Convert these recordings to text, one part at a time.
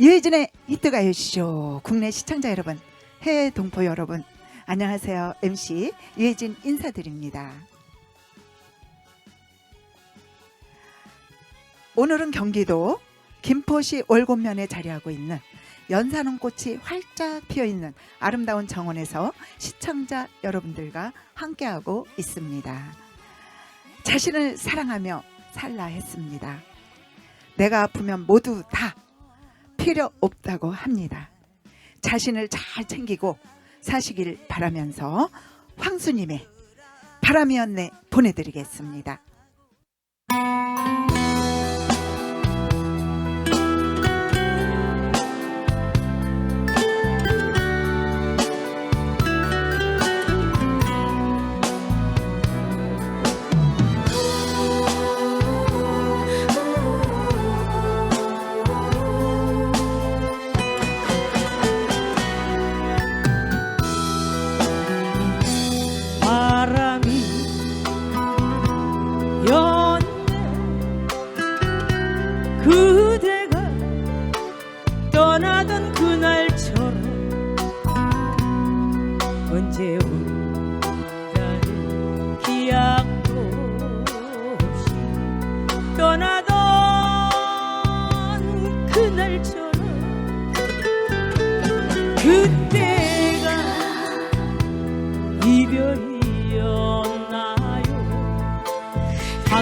이혜진의 히트가요쇼 국내 시청자 여러분, 해외 동포 여러분, 안녕하세요. MC 이혜진 인사드립니다. 오늘은 경기도 김포시 월곤면에 자리하고 있는 연산홍 꽃이 활짝 피어 있는 아름다운 정원에서 시청자 여러분들과 함께하고 있습니다. 자신을 사랑하며 살라 했습니다. 내가 아프면 모두 다 필요 없다고 합니다. 자신을 잘 챙기고 사시길 바라면서 황수님의 바람이었네 보내드리겠습니다.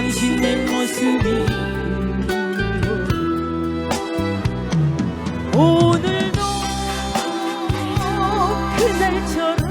당신의 모습이 오늘도 그날처럼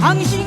당신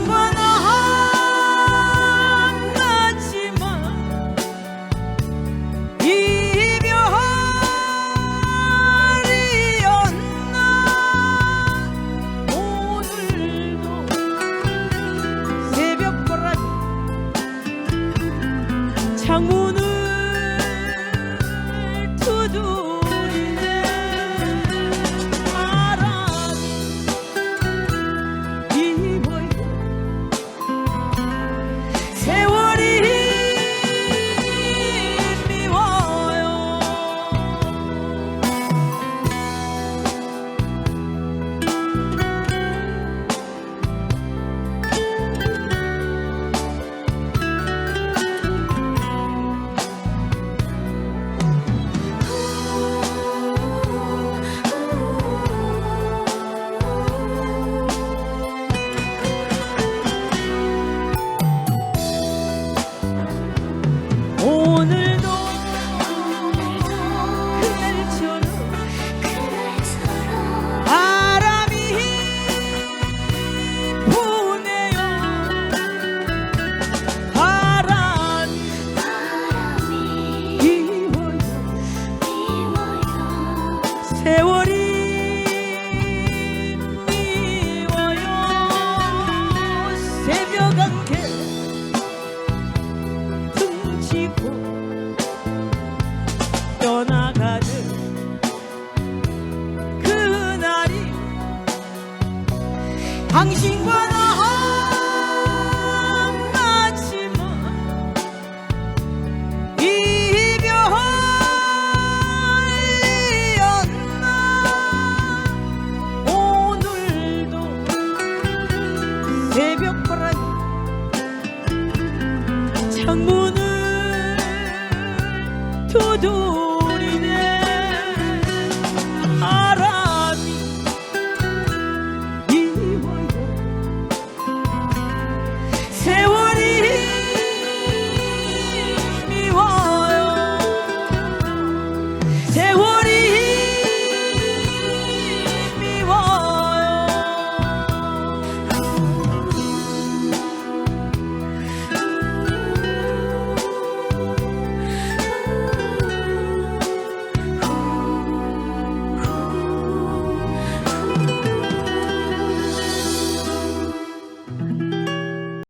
당신과